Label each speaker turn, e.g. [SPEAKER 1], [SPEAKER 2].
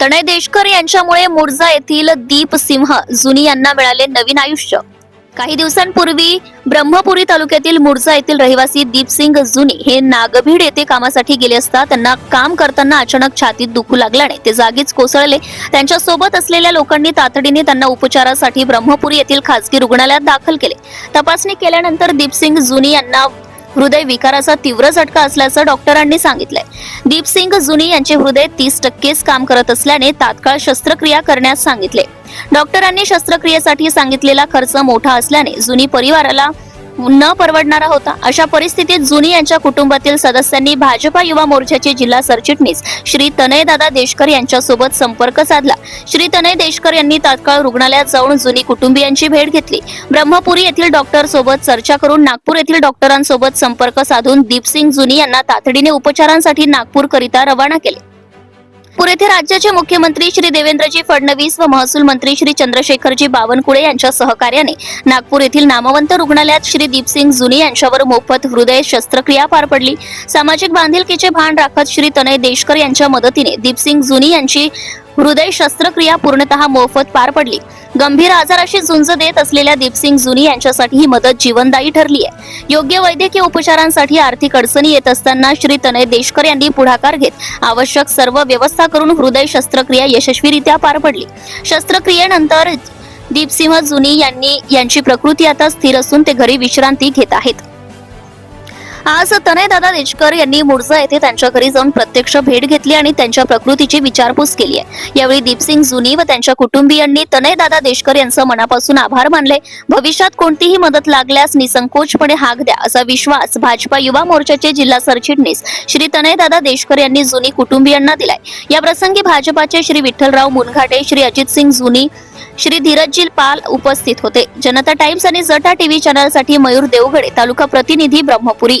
[SPEAKER 1] तनय देशकर यांच्यामुळे मुर्जा येथील दीप सिंह जुनी यांना मिळाले नवीन आयुष्य. काही दिवसांपूर्वी ब्रह्मपुरी तालुक्यातील मुर्जा येथील रहिवासी दीपसिंग जुनी हे नागभीड येथे कामासाठी गेले असता त्यांना काम करताना अचानक छातीत दुखू लागल्याने ते जागीच कोसळले. त्यांच्यासोबत असलेल्या लोकांनी तातडीने त्यांना उपचारासाठी ब्रह्मपुरी येथील खासगी रुग्णालयात दाखल केले. तपासणी केल्यानंतर दीपसिंग जुनी यांना हृदय विकाराचा तीव्र झटका असल्याचं डॉक्टरांनी सांगितलंय. दीपसिंग जुनी यांचे हृदय तीस टक्केच काम करत असल्याने तात्काळ शस्त्रक्रिया करण्यास सांगितले. डॉक्टरांनी शस्त्रक्रियेसाठी सांगितलेला खर्च मोठा असल्याने जुनी परिवाराला न परवडणारा होता. अशा परिस्थितीत जुनी यांच्या कुटुंबातील सदस्यांनी भाजपा युवा मोर्चाचे जिल्हा सरचिटणीस श्री तनयदादा देशकर यांच्यासोबत संपर्क साधला. श्री तनय देशकर यांनी तात्काळ रुग्णालयात जाऊन जुनी कुटुंबियांची भेट घेतली. ब्रह्मपुरी येथील डॉक्टर सोबत चर्चा करून नागपूर येथील डॉक्टरांसोबत संपर्क साधून दीपसिंग जुनी यांना तातडीने उपचारांसाठी नागपूर करिता रवाना केले. नागपूर येथे राज्याचे मुख्यमंत्री श्री देवेंद्रजी फडणवीस व महसूल मंत्री श्री चंद्रशेखरजी बावनकुळे यांच्या सहकार्याने नागपूर येथील नामवंत रुग्णालयात श्री दीपसिंग जुनी यांच्यावर मोफत हृदय शस्त्रक्रिया पार पडली. सामाजिक बांधिलकीचे भान राखत श्री तनय देशकर यांच्या मदतीने दीपसिंग जुनी यांची हृदय शस्त्रक्रिया पूर्णतः मोफत पार पडली. गंभीर आजाराशी झुंज देत असलेल्या दीपसिंग जुनी यांच्यासाठी ही मदत जीवनदायी ठरली आहे. योग्य वैद्यकीय उपचारांसाठी आर्थिक अडचणी येत असताना श्री तनय देशकर यांनी पुढाकार घेत आवश्यक सर्व व्यवस्था करून हृदय शस्त्रक्रिया यशस्वीरित्या पार पडली. शस्त्रक्रियेनंतर दीपसिंह जुनी यांनी यांची प्रकृती आता स्थिर असून ते घरी विश्रांती घेत आहेत. आज तनय दादा देशकर यांनी मुर्जा येथे त्यांच्या घरी जाऊन प्रत्यक्ष भेट घेतली आणि त्यांच्या प्रकृतीची विचारपूस केली आहे. यावेळी दीपसिंग जुनी व त्यांच्या कुटुंबियांनी तनय दादा देशकर यांचं मनापासून आभार मानले. भविष्यात कोणतीही मदत लागल्यास निसंकोचपणे हाक द्या असा विश्वास भाजपा युवा मोर्चाचे जिल्हा सरचिटणीस श्री तनय दादा देशकर यांनी जुनी कुटुंबियांना दिलाय. या प्रसंगी भाजपाचे श्री विठ्ठलराव मुनघाटे श्री अजित सिंग जुनी श्री धीरजजी पाल उपस्थित होते. जनता टाइम्स आणि जटा टीव्ही चॅनलसाठी मयूर देवगडे तालुका प्रतिनिधी ब्रह्मपुरी.